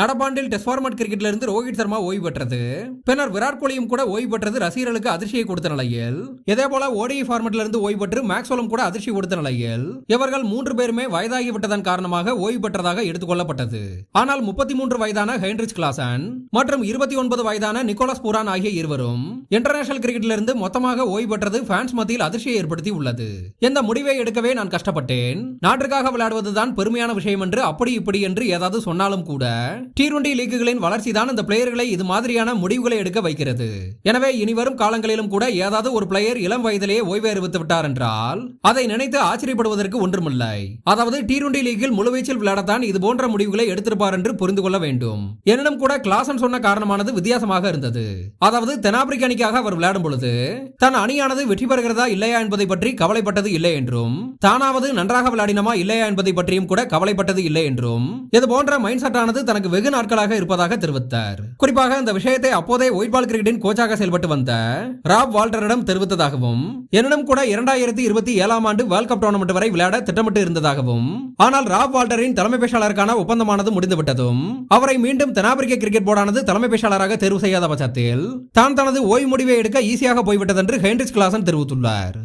நடப்பாண்டில் test format கிரிக்கெட்ல இருந்து ரோஹித் சர்மா ஓய்வு பெற்றது. பின்னர் விராட் கோலியும் கூட ஓய்வு பெற்றது ரசிகர்களுக்கு அதிர்ச்சியை கொடுத்த நிலையில். இதே போல ஓடிஐ ஃபார்மட்ல இருந்து ஓய்வு பெற்று மேக்ஸ்வலும் கூட அதிர்ச்சி கொடுத்த நிலையில். இவர்கள் மூன்று பேருமே வயதாகி விட்டதன் காரணமாக ஓய்வு பெற்றதாக எடுத்துக்கொள்ளப்பட்டது. ஆனால் முப்பத்தி மூன்று வயதான ஹென்ரிச் கிளாசன் மற்றும் இருபத்தி ஒன்பது வயதான நிக்கோலஸ் பூரான் ஆகிய இருவரும் இன்டர்நேஷனல் கிரிக்கெட்ல இருந்து மொத்தமாக ஓய்வு பெற்றது ஃபேன்ஸ் மத்தியில் அதிர்ச்சியை ஏற்படுத்தி உள்ளது. இந்த முடிவை எடுக்கவே நான் கஷ்டப்பட்டேன். நாட்டுக்காக விளையாடுவதுதான் பெருமையான விஷயம் என்று அப்படி இப்படி என்று ஏதாவது சொன்னாலும் கூட டி டுவெண்டி லீக்குகளின் வளர்ச்சி தான் இந்த பிளேயர்களை இது மாதிரியான முடிவுகளை எடுக்க வைக்கிறது. எனவே இனிவரும் காலங்களிலும் கூட ஏதாவது ஒரு பிளேயர் இளம் வயதிலேயே ஓய்வு அறிவித்து விட்டார் என்றால் அதை நினைத்து ஆச்சரியப்படுவதற்கு ஒன்றுமில்லை. அதாவது டி டுவெண்டி லீக்கில் முழுவீச்சில் விளையாடத்தான் இது போன்ற முடிவுகளை எடுத்திருப்பார் என்று புரிந்து கொள்ள வேண்டும். எனினும் கூட கிளாசன் சொன்ன காரணமானது வித்தியாசமாக இருந்தது. அதாவது தென்னாப்பிரிக்க அணிக்காக அவர் விளையாடும் பொழுது தன் அணியானது வெற்றி பெறுகிறதா இல்லையா என்பதை பற்றி கவலைப்பட்டது இல்லை என்றும் தானாவது நன்றாக விளையாடினமா இல்லையா என்பதை பற்றியும் கூட கவலைப்பட்டது இல்லை என்றும் இது போன்ற மைண்ட் செட் ஆனது தனக்கு வெகு நாட்களாக இருப்பதாக தெரிவித்தார். குறிப்பாக இந்த விஷயத்தை அப்போதே ஒயிட்பால் கிரிக்கெட்டின் கோச்சாக செயல்பட்டு வந்த ராப் வால்டரிடம் தெரிவித்ததாகவும் எனினும் கூட இரண்டாயிரத்தி இருபத்தி ஏழாம் ஆண்டு வேர்ல்ட் கப் டோர்னமெண்ட் வரை விளையாட திட்டமிட்டு இருந்ததாகவும் ஆனால் ராப் வால்டரின் தலைமை பேச்சாளருக்கான ஒப்பந்தமானது முடிந்துவிட்டதும் அவரை மீண்டும் தென்னாப்பிரிக்க கிரிக்கெட் போர்டானது தலைமை பேச்சாளராக தேர்வு செய்யாத பட்சத்தில் தான் தனது ஓய்வு முடிவை எடுக்க ஈஸியாக போய்விட்டது என்று ஹென்ரிச் கிளாசன் தெரிவித்துள்ளார்.